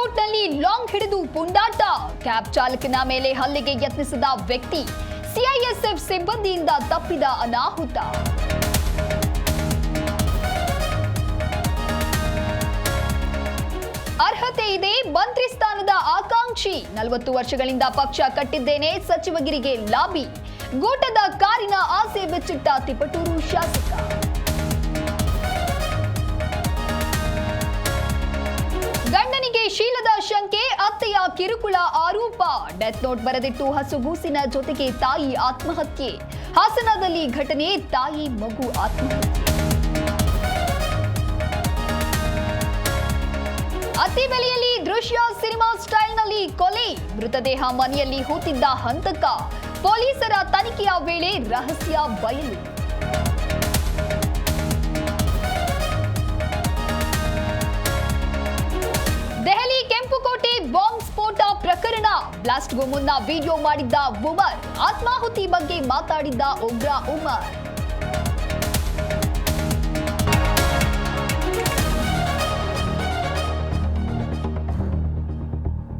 ಕಾರಿನಲ್ಲಿ ಲಾಂಗ್ ಹಿಡಿದು ಪುಂಡಾಟ. ಕ್ಯಾಬ್ ಚಾಲಕನ ಮೇಲೆ ಹಲ್ಲೆಗೆ ಯತ್ನಿಸಿದ ವ್ಯಕ್ತಿ ಸಿಐಎಸ್ಎಫ್ ಸಿಬ್ಬಂದಿಯಿಂದ ತಪ್ಪಿದ ಅನಾಹುತ. ಅರ್ಹತೆ ಇದೆ, ಮಂತ್ರಿ ಸ್ಥಾನದ ಆಕಾಂಕ್ಷಿ. ನಲವತ್ತು ವರ್ಷಗಳಿಂದ ಪಕ್ಷ ಕಟ್ಟಿದ್ದೇನೆ ಸಚಿವಗಿರಿಗೆ ಲಾಬಿ. ಗೂಟದ ಕಾರಿನ ಆಸೆ ಬಿಚ್ಚಿಟ್ಟ ತಿಪಟೂರು ಶಾಸಕ. ಕಿರುಕುಳ ಆರೋಪ. ಡೆತ್ ನೋಟ್ ಬರೆದಿಟ್ಟು ಹಸುಗೂಸಿನ ಜೊತೆಗೆ ತಾಯಿ ಆತ್ಮಹತ್ಯೆ. ಹಾಸನದಲ್ಲಿ ಘಟನೆ, ತಾಯಿ ಮಗು ಆತ್ಮಹತ್ಯೆ. ಅತಿ ಬೆಲೆಯಲ್ಲಿ ದೃಶ್ಯ ಸಿನಿಮಾ ಸ್ಟೈಲ್ನಲ್ಲಿ ಕೊಲೆ. ಮೃತದೇಹ ಮನೆಯಲ್ಲಿ ಹೂತಿದ್ದ ಹಂತಕ. ಪೊಲೀಸರ ತನಿಖೆಯ ವೇಳೆ ರಹಸ್ಯ ಬಯಲು. ಬ್ಲಾಸ್ಟ್ಗೂ ಮುನ್ನ ವಿಡಿಯೋ ಮಾಡಿದ್ದ ಉಮರ್ ಆತ್ಮಾಹುತಿ ಬಗ್ಗೆ ಮಾತಾಡಿದ್ದ ಉಗ್ರ ಉಮರ್